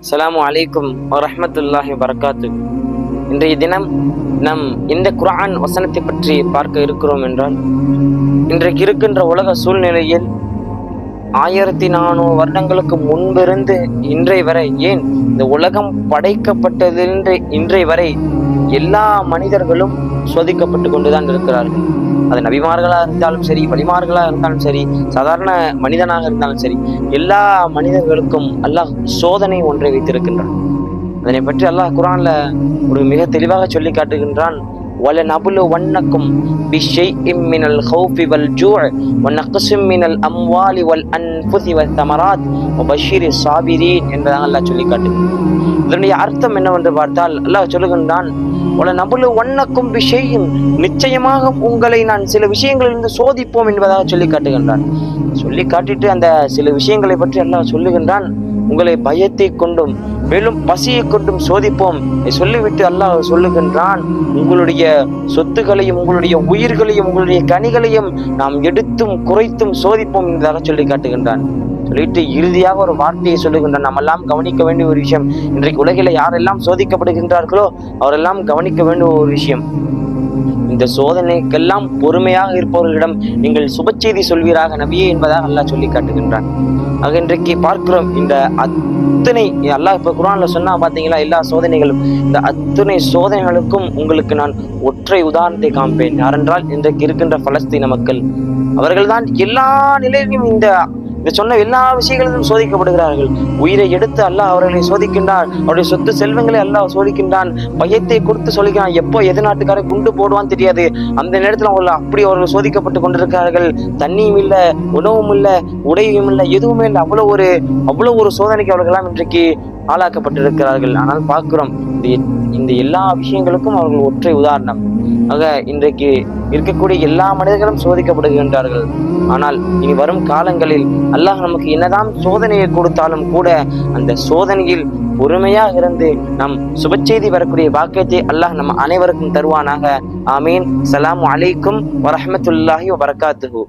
அஸ்ஸலாமு அலைக்கும் வரமத்துல்லாஹி வரகாத்து இன்றைய தினம் நம் இந்த குரான் வசனத்தை பற்றி பார்க்க இருக்கிறோம் என்றால் இன்றைக்கு இருக்கின்ற உலக சூழ்நிலையில் ஆயிரத்தி நானூறு வருடங்களுக்கு முன்பிருந்து இன்றை வரை ஏன் இந்த உலகம் படைக்கப்பட்டதின்று இன்றை வரை எல்லா மனிதர்களும் சோதிக்கப்பட்டு கொண்டுதான் இருக்கிறார்கள். அது நபிமார்களாக இருந்தாலும் சரி வழிமார்களாக இருந்தாலும் சரி சாதாரண மனிதனாக இருந்தாலும் சரி எல்லா மனிதர்களுக்கும் அல்லாஹ் சோதனை ஒன்றை வைத்திருக்கின்றான். அதனை பற்றி அல்லாஹ் குரான்ல ஒரு மிக தெளிவாக சொல்லி காட்டுகின்றான். وَلَنَبْلُوَنَّكُمْ بِشَيْءٍ مِّنَ الْخَوْفِ وَالْجُوعِ وَنَقْصٍ مِّنَ الْأَمْوَالِ وَالْأَنفُسِ وَالثَّمَرَاتِ وَبَشِّرِ الصَّابِرِينَ என்பதாக அல்லாஹ் சொல்லி காட்டுகிறான் இதனுடைய அர்த்தம் என்னவென்று பார்த்தால் அல்லாஹ் சொல்லுகின்றான் உல நபுலு வண்ணக்கும் விஷயம் நிச்சயமாக உங்களை நான் சில விஷயங்களிலிருந்து சோதிப்போம் என்பதாக சொல்லி காட்டுகின்றான் சொல்லி காட்டிட்டு அந்த சில விஷயங்களை பற்றி அல்லாஹ் சொல்லுகின்றான் உங்களை பயத்தை கொண்டும் மேலும் பசியை கொண்டும் சோதிப்போம். சொல்லிவிட்டு அல்லாஹ் சொல்லுகின்றான் உங்களுடைய சொத்துக்களையும் உங்களுடைய உயிர்களையும் உங்களுடைய கனிகளையும் நாம் எடுத்தும் குறைத்தும் சோதிப்போம் என்பதாக சொல்லி காட்டுகின்றான். சொல்லிட்டு இறுதியாக ஒரு வார்த்தையை சொல்லுகின்றான். நம்ம எல்லாம் கவனிக்க வேண்டிய ஒரு விஷயம் இன்றைக்கு உலகில் யாரெல்லாம் சோதிக்கப்படுகின்றார்களோ அவரெல்லாம் கவனிக்க வேண்டிய ஒரு விஷயம். இந்த சோதனைக்கெல்லாம் பொறுமையாக இருப்பவர்களிடம் நீங்கள் சுபச்செய்தி சொல்வீராக நபியே என்பதாக அல்லாஹ் சொல்லி காட்டுகின்றான். ஆக இன்றைக்கு பார்க்கிறோம் இந்த அத்தனை அல்லாஹ் இப்போ குரான்ல சொன்னா பார்த்தீங்களா எல்லா சோதனைகளும் இந்த அத்தனை சோதனைகளுக்கும் உங்களுக்கு நான் ஒற்றை உதாரணத்தை காண்பேன். யாரென்றால் இன்றைக்கு இருக்கின்ற பலஸ்தீன மக்கள். அவர்கள்தான் எல்லா நிலையிலும் இந்த இந்த சொன்ன எல்லா விஷயங்களிலும் சோதிக்கப்படுகிறார்கள். உயிரை எடுத்து அல்லாஹ் அவர்களை சோதிக்கின்றான். அவருடைய சொத்து செல்வங்களை அல்லாஹ் சோதிக்கின்றான். பயத்தை கொடுத்து சொல்லிக்கிறான் எப்போ எது நாட்டுக்காரை குண்டு போடுவான்னு தெரியாது. அந்த நேரத்தில் அவர்கள் அப்படி அவர்கள் சோதிக்கப்பட்டு கொண்டிருக்கிறார்கள். தண்ணியும் இல்லை உணவும் இல்லை உடையும் இல்லை எதுவுமே இல்லை. அவ்வளோ ஒரு அவ்வளோ ஒரு சோதனைக்கு அவர்களெல்லாம் இன்றைக்கு ஆளாக்கப்பட்டிருக்கிறார்கள். ஆனால் பார்க்கிறோம் இந்த இந்த எல்லா விஷயங்களுக்கும் அவர்கள் ஒற்றை உதாரணம். ஆக இன்றைக்கு இருக்கக்கூடிய எல்லா மனிதர்களும் சோதிக்கப்படுகின்றார்கள். ஆனால் இனி வரும் காலங்களில் அல்லாஹ் நமக்கு என்னதான் சோதனையை கொடுத்தாலும் கூட அந்த சோதனையில் பொறுமையாக இருந்து நம் சுபச்செய்தி வரக்கூடிய வாக்கியத்தை அல்லாஹ் நம் அனைவருக்கும் தருவானாக. ஆமீன். சலாம் அலைக்கும் வரஹமத்துல்லாஹி வரகாத்துஹூ